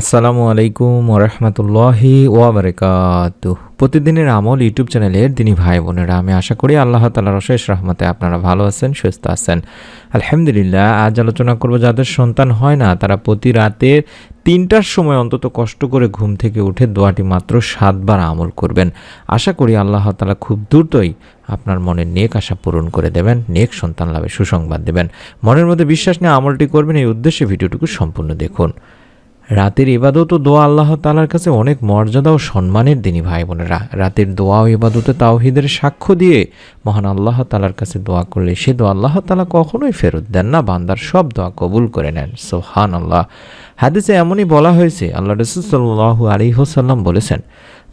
আসসালামু আলাইকুম ওরহমতুল্লাহি ওয়াবারকাত প্রতিদিনের আমল ইউটিউব চ্যানেলের দিনী ভাই বোনেরা, আমি আশা করি আল্লাহ তালার অশেষ রহমতে আপনারা ভালো আছেন, সুস্থ আছেন। আলহামদুলিল্লাহ, আজ আলোচনা করব যাদের সন্তান হয় না, তারা প্রতি রাতের তিনটার সময় অন্তত কষ্ট করে ঘুম থেকে উঠে দোয়াটি মাত্র সাতবার আমল করবেন। আশা করি আল্লাহ তালা খুব দ্রুতই আপনার মনের নেক আশা পূরণ করে দেবেন, নেক সন্তান লাভে সুসংবাদ দেবেন। মনের মধ্যে বিশ্বাস নিয়ে আমলটি করবেন, এই উদ্দেশ্যে ভিডিওটুকু সম্পূর্ণ দেখুন। রাতের ইবাদত ও দোয়া আল্লাহ তালার কাছে অনেক মর্যাদা ও সম্মানের দিনই ভাই বোনেরা। রাতের দোয়া ও ইবাদতে তাওহিদের সাক্ষ্য দিয়ে মহান আল্লাহ তালার কাছে দোয়া করলে সে দোয়া আল্লাহ তালা কখনোই ফেরত দেন না, বান্দার সব দোয়া কবুল করে নেন। সোহান আল্লাহ হাদিসে এমনই বলা হয়েছে, আল্লাহ রসুল সাল্লু আলী হোসাল্লাম বলেছেন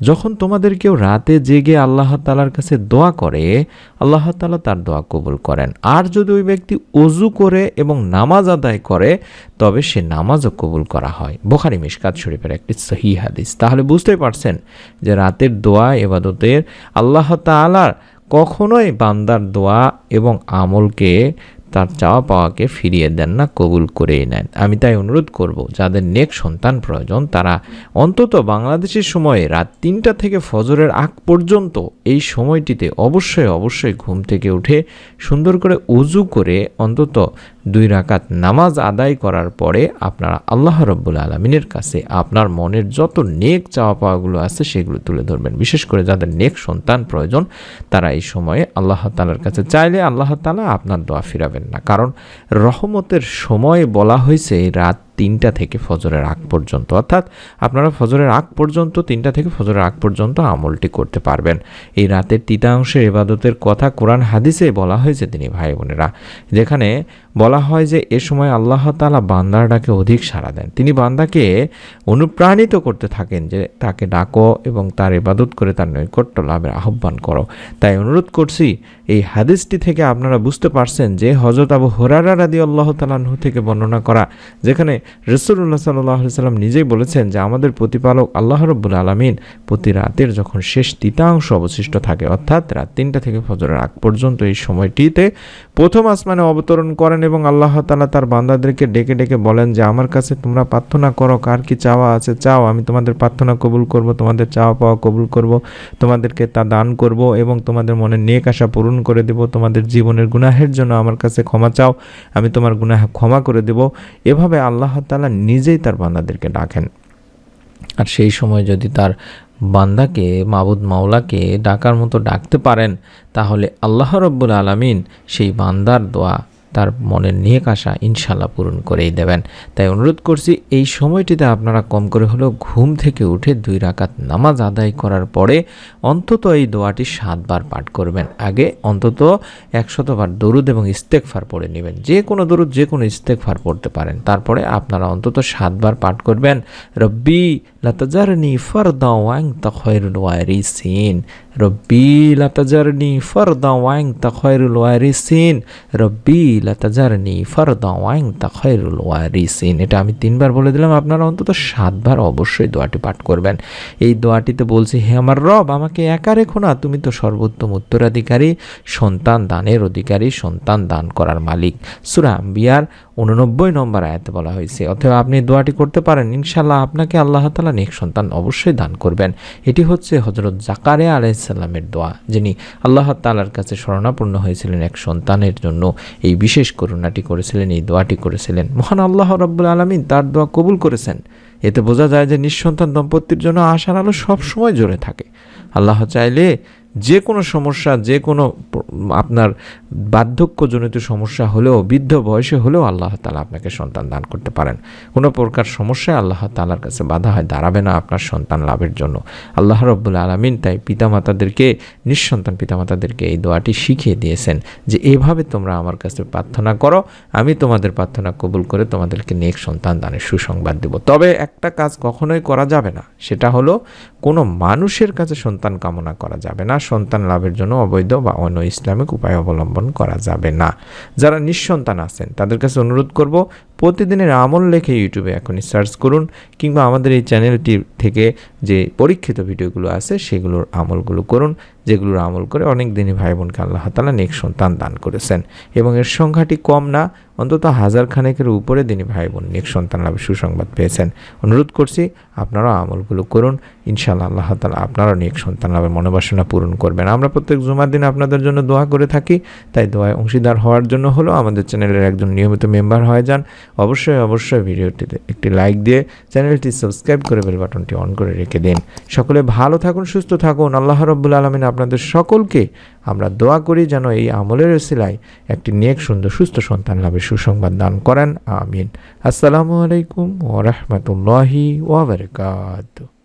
যখন তোমাদের কেউ রাতে জেগে আল্লাহ তালার কাছে দোয়া করে, আল্লাহ তালা তার দোয়া কবুল করেন। আর যদি ওই ব্যক্তি অজু করে এবং নামাজ আদায় করে, তবে সে নামাজও কবুল করা হয়। বোখারি মিশকাত শরীফের একটি সহি হাদিস। তাহলে বুঝতেই পারছেন যে রাতের দোয়া এবাদতের আল্লাহ তালার কখনোই বান্দার দোয়া এবং আমলকে তার চাওয়া পাওয়াকে ফিরিয়ে দেন না, কবুল করেই নেন। আমি তাই অনুরোধ করব, যাদের নেক সন্তান প্রয়োজন, তারা অন্তত বাংলাদেশের সময়ে রাত তিনটা থেকে ফজরের আগ পর্যন্ত এই সময়টিতে অবশ্যই অবশ্যই ঘুম থেকে উঠে সুন্দর করে উজু করে অন্তত দুই রাকাত নামাজ আদায় করার পরে আপনারা আল্লাহ রব্বুল আলমিনের কাছে আপনার মনের যত নেক চাওয়া পাওয়াগুলো আছে সেগুলো তুলে ধরবেন। বিশেষ করে যাদের নেক সন্তান প্রয়োজন, তারা এই সময়ে আল্লাহ তালার কাছে চাইলে আল্লাহ তালা আপনার দোয়া ফিরাবেন না। কারণ রহমতের সময় বলা হয়েছে এই রাত তিনটা থেকে ফজরের আগ পর্যন্ত। অর্থাৎ আপনারা ফজরের আগ পর্যন্ত, তিনটা থেকে ফজরের আগ পর্যন্ত আমলটি করতে পারবেন। এই রাতের তৃতীয়াংশের এবাদতের কথা কোরআন হাদিসে বলা হয়েছে তিনি ভাই বোনেরা, যেখানে বলা হয় যে এ সময় আল্লাহ তালা বান্দার ডাকে অধিক সাড়া দেন। তিনি বান্দাকে অনুপ্রাণিত করতে থাকেন যে তাকে ডাকো এবং তার ইবাদত করে তার নৈকট্য লাভের আহ্বান করো। তাই অনুরোধ করছি, এই হাদিসটি থেকে আপনারা বুঝতে পারছেন যে হজরত আবু হরারা রাদি আল্লাহ তালাহু থেকে বর্ণনা করা, যেখানে রসুল্লাহ সাল্লাহ সাল্লাম নিজেই বলেছেন যে আমাদের প্রতিপালক আল্লাহ রব্বুল আলমিন প্রতি রাতের যখন শেষ তৃতীয়াংশ অবশিষ্ট থাকে, অর্থাৎ রাত তিনটা থেকে ফজরের আগ পর্যন্ত এই সময়টিতে প্রথম আসমানে অবতরণ করেন এবং আল্লাহ তালা তার বান্দাদেরকে ডেকে ডেকে বলেন যে, আমার কাছে তোমরা প্রার্থনা করো, কার কি চাওয়া আছে চাও, আমি তোমাদের প্রার্থনা কবুল করব, তোমাদের চাওয়া পাওয়া কবুল করব, তোমাদেরকে তা দান করব এবং তোমাদের মনে নেক আশা পূরণ করে দেব, তোমাদের জীবনের গুনাহের জন্য আমার কাছে ক্ষমা চাও, আমি তোমার গুনাহ ক্ষমা করে দেব। এভাবে আল্লাহ তালা নিজেই তার বান্দাদেরকে ডাকেন। আর সেই সময় যদি তার বান্দাকে, মাবুদ মাওলাকে ডাকার মতো ডাকতে পারেন, তাহলে আল্লাহ রব্বুল আলমিন সেই বান্দার দোয়া তার মনের নিয়ে আসা ইনশাল্লাহ পূরণ করেই দেবেন। তাই অনুরোধ করছি, এই সময়টিতে আপনারা কম করে হলেও ঘুম থেকে উঠে দুই রাকাত নামাজ আদায় করার পরে অন্তত এই দোয়াটি সাতবার পাঠ করবেন। আগে অন্তত একশতবার দরুদ এবং ইস্তেকফার পড়ে নেবেন। যে কোনো দরুদ, যে কোনো ইস্তেকফার পড়তে পারেন। তারপরে আপনারা অন্তত সাতবার পাঠ করবেন। রব্বি লাতাজারনি ফরদাওয়াং তখয়রুল ওয়ারিসিন। রব্বি লাতাজারনি ফরদাওয়াং তখয়রুল ওয়ারিসিন রব্বি লাতাজারনি ফরদাওয়াং তখয়রুল ওয়ারিসিন এটা আমি তিনবার বলে দিলাম, আপনারা অন্তত সাতবার অবশ্যই দোয়াটি পাঠ করবেন। এই দোয়াটিতে বলছি, হে আমার রব, আমাকে একা রেখো না, তুমি তো সর্বোত্তম উত্তরাধিকারী, সন্তান দানের অধিকারী, সন্তান দান করার মালিক। সুরা আম্বিয়ার উননব্বই নম্বর আয়াতে বলা হয়েছে অথবা আপনি দোয়াটি করতে পারেন ইনশাল্লাহ আপনাকে আল্লাহ তালা নেক সন্তান অবশ্যই দান করবেন। এটি হচ্ছে হজরত জাকারে আলাইসাল্লামের দোয়া, যিনি আল্লাহ তালার কাছে শরণাপন্ন হয়েছিলেন এক সন্তানের জন্য, এই বিশেষ করুণাটি করেছিলেন, এই দোয়াটি করেছিলেন। মহান আল্লাহ রব্বুল আলমিন তার দোয়া কবুল করেছেন। এতে বোঝা যায় যে নিঃসন্তান দম্পতির জন্য আশার আলো সবসময় জোরে থাকে। আল্লাহ চাইলে যে কোনো সমস্যা যে কোনো আপনার বার্ধক্যজনিত সমস্যা হলেও, বৃদ্ধ বয়সে হলেও আল্লাহ তালা আপনাকে সন্তান দান করতে পারেন। কোনো প্রকার সমস্যায় আল্লাহ তালার কাছে বাধা হয়, দাঁড়াবে না আপনার সন্তান লাভের জন্য। আল্লাহ রব্বুল আলমিন তাই পিতামাতাদেরকে, নিঃসন্তান পিতামাতাদেরকে এই দোয়াটি শিখিয়ে দিয়েছেন যে, এভাবে তোমরা আমার কাছে প্রার্থনা করো, আমি তোমাদের প্রার্থনা কবুল করে তোমাদেরকে নেক সন্তান দানের সুসংবাদ দেব। তবে একটা কাজ কখনোই করা যাবে না, সেটা হলো, কোনো মানুষের কাছে সন্তান কামনা করা যাবে না সন্তান লাভের জন্য অবৈধ বা অন্য ইসলামিক উপায় অবলম্বন করা যাবে না। যারা নিঃসন্তান আছেন, তাদের কাছে অনুরোধ করব প্রতিদিনের আমল লেখে ইউটিউবে এখনই সার্চ করুন, কিংবা আমাদের এই চ্যানেলটি থেকে যে পরীক্ষিত ভিডিওগুলো আছে সেগুলোর আমলগুলো করুন, যেগুলোর আমল করে অনেক দিনই ভাই বোনকে আল্লাহ তালা নেক সন্তান দান করেছেন। এবং এর সংখ্যাটি কম না, অন্তত হাজার খানেকের উপরে দিনই ভাই বোন নেক সন্তান লাভের সুসংবাদ পেয়েছেন। অনুরোধ করছি, আপনারাও আমলগুলো করুন, ইনশাআল্লাহ আল্লাহ তালা আপনারাও নেক সন্তান লাভের মনোবাসনা পূরণ করবেন। আমরা প্রত্যেক জুমার দিন আপনাদের জন্য দোয়া করে থাকি, তাই দোয়ায় অংশীদার হওয়ার জন্য হলো আমাদের চ্যানেলের একজন নিয়মিত মেম্বার হয়ে যান। অবশ্যই অবশ্যই ভিডিওটিতে একটি লাইক দিয়ে চ্যানেলটি সাবস্ক্রাইব করে বেল বাটনটি অন করে রেখে দিন। সকলে ভালো থাকুন, সুস্থ থাকুন। আল্লাহ রব্বুল আলমিন আপনাদের সকলকে আমরা দোয়া করি যেন এই আমলের সিলাই একটি নেক, সুন্দর, সুস্থ সন্তান লাভের সুসংবাদ দান করেন। আমিন। আসসালামু আলাইকুম ওরহমতুল্লাহি ওবরকাত